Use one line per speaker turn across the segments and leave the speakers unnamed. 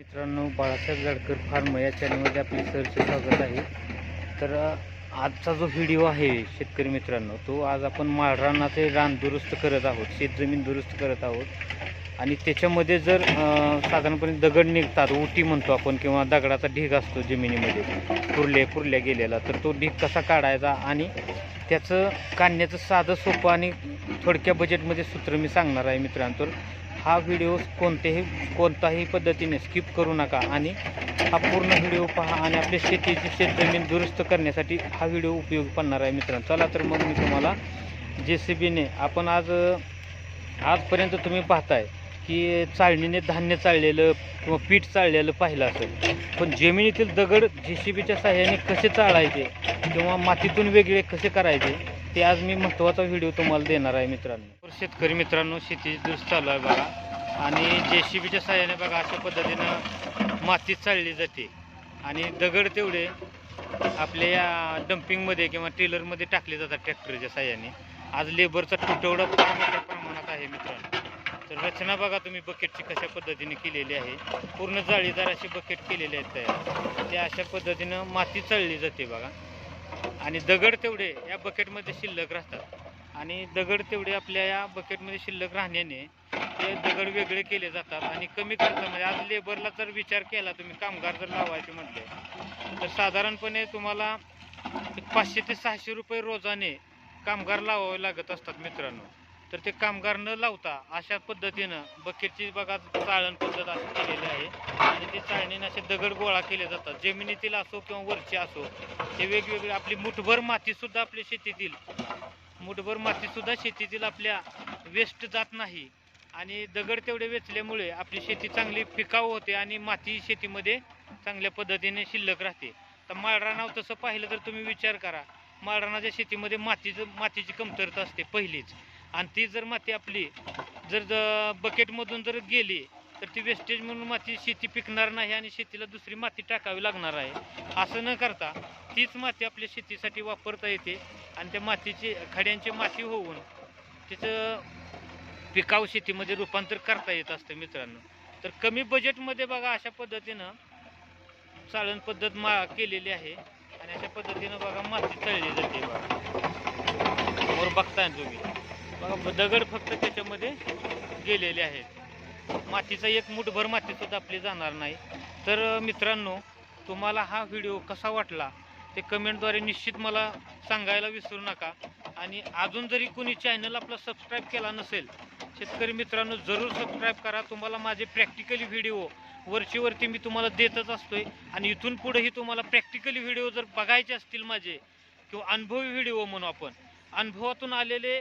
मित्रांनो बाळासाहेब जाडकर फार्म या चॅनलमध्ये आपले सरचे स्वागत आहे. तर आजचा जो व्हिडिओ आहे शेतकरी मित्रांनो तो आज आपण माळरानाचे रान दुरुस्त करत आहोत शेतजमीन दुरुस्त करत आहोत. आणि त्याच्यामध्ये जर साधारणपणे दगड निघतात उटी म्हणतो आपण किंवा दगडाचा ढीग असतो जमिनीमध्ये पुरले पुरल्या गेलेला तर तो ढीग कसा काढायचा आणि त्याचं काढण्याचं साधं सोपं आणि थोडक्या बजेटमध्ये सूत्र मी सांगणार आहे मित्रांनो. तर हा व्हिडिओ कोणतेही कोणताही पद्धतीने स्किप करू नका आणि हा पूर्ण व्हिडिओ पहा आणि आपल्या शेतीची शेतजमीन दुरुस्त करण्यासाठी हा व्हिडिओ उपयोगी पडणार आहे मित्रांनो. चला तर मग मी तुम्हाला जे सी बीने आपण आज आजपर्यंत तुम्ही पाहताय की चाळणीने धान्य चाळलेलं किंवा पीठ चाळलेलं पाहिलं असेल. पण जमिनीतील दगड जे सी बीच्या साह्याने कसे चाळायचे किंवा मातीतून वेगळे कसे करायचे ते आज मी महत्त्वाचा व्हिडिओ तुम्हाला देणार आहे मित्रांनो. शेतकरी मित्रांनो शेती दुरुस्त चालू आहे बघा. आणि जे सी बीच्या साह्याने बघा अशा पद्धतीनं माती चालली जाते. आणि दगड तेवढे आपल्या या डम्पिंगमध्ये किंवा टेलरमध्ये टाकले जातात ट्रॅक्टरच्या साह्याने आज लेबरचा तुटवडा फार मोठ्या प्रमाणात आहे मित्रांनो. तर रचना बघा तुम्ही बकेटची कशा पद्धतीने केलेली आहे. पूर्ण जाळीदार असे बकेट केलेले आहेत तयार. ते अशा पद्धतीनं माती चळली जाते बघा. आणि दगड तेवढे या बकेटमध्ये शिल्लक राहतात. आणि दगड तेवढे आपल्या या बकेटमध्ये शिल्लक राहण्याने ते दगड वेगळे केले जातात आणि कमी खर्चामध्ये आज लेबरला जर विचार केला तुम्ही कामगार जर लावायचे म्हटले तर साधारणपणे तुम्हाला पाचशे ते सहाशे रुपये रोजाने कामगार लावावे लागत असतात मित्रांनो. तर ते कामगार न लावता अशा पद्धतीनं बकेटची बघा चाळण पद्धत अशी केलेली आहे. आणि ते चाळणीने असे दगड गोळा केले जातात. जमिनीतील असो किंवा वरचे असो ते वेगवेगळे आपली मुठभर मातीसुद्धा आपल्या शेतीतील मुठभर मातीसुद्धा शेतीतील आपल्या वेस्ट जात नाही. आणि दगड तेवढे वेचल्यामुळे आपली शेती चांगली पिकाऊ होते आणि माती शेतीमध्ये चांगल्या पद्धतीने शिल्लक राहते. तर माळरानाव तसं पाहिलं तर तुम्ही विचार करा. माळरानाच्या शेतीमध्ये मातीचं मातीची कमतरता असते पहिलीच. आणि ती जर माती आपली जर बकेटमधून जर गेली तर ती वेस्टेज म्हणून माती शेती पिकणार नाही आणि शेतीला दुसरी माती टाकावी लागणार आहे. असं न करता तीच माती आपल्या शेतीसाठी वापरता येते आणि त्या मातीची खड्यांची माती होऊन तिचं पिकाऊ शेतीमध्ये रूपांतर करता येत असतं मित्रांनो. तर कमी बजेटमध्ये बघा अशा पद्धतीनं चाळण पद्धत मा केलेली आहे आणि अशा पद्धतीनं बघा माती चळली जाते बघा. समोर बघताय तुम्ही. बघा दगड फक्त त्याच्यामध्ये गेलेले आहेत. मातीचा एक मुठभर माती सुद्धा आपली जाणार नाही. तर मित्रांनो तुम्हाला हा व्हिडिओ कसा वाटला ते कमेंटद्वारे निश्चित मला सांगायला विसरू नका. आणि अजून जरी कोणी चॅनल आपला सबस्क्राईब केला नसेल शेतकरी मित्रांनो जरूर सबस्क्राईब करा. तुम्हाला माझे प्रॅक्टिकली व्हिडिओ वरचीवरती मी तुम्हाला देतच असतोय. आणि इथून पुढेही तुम्हाला प्रॅक्टिकली व्हिडिओ जर बघायचे असतील माझे किंवा अनुभवी व्हिडिओ म्हणू आपण अनुभवातून आलेले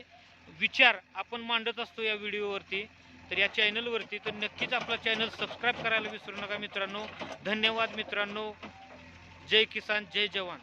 विचार आपण मांडत असतो या व्हिडिओवरती. तर या चॅनलवरती तर नक्कीच आपला चॅनल सबस्क्राईब करायला विसरू नका मित्रांनो. धन्यवाद मित्रांनो. जय किसान जय जवान.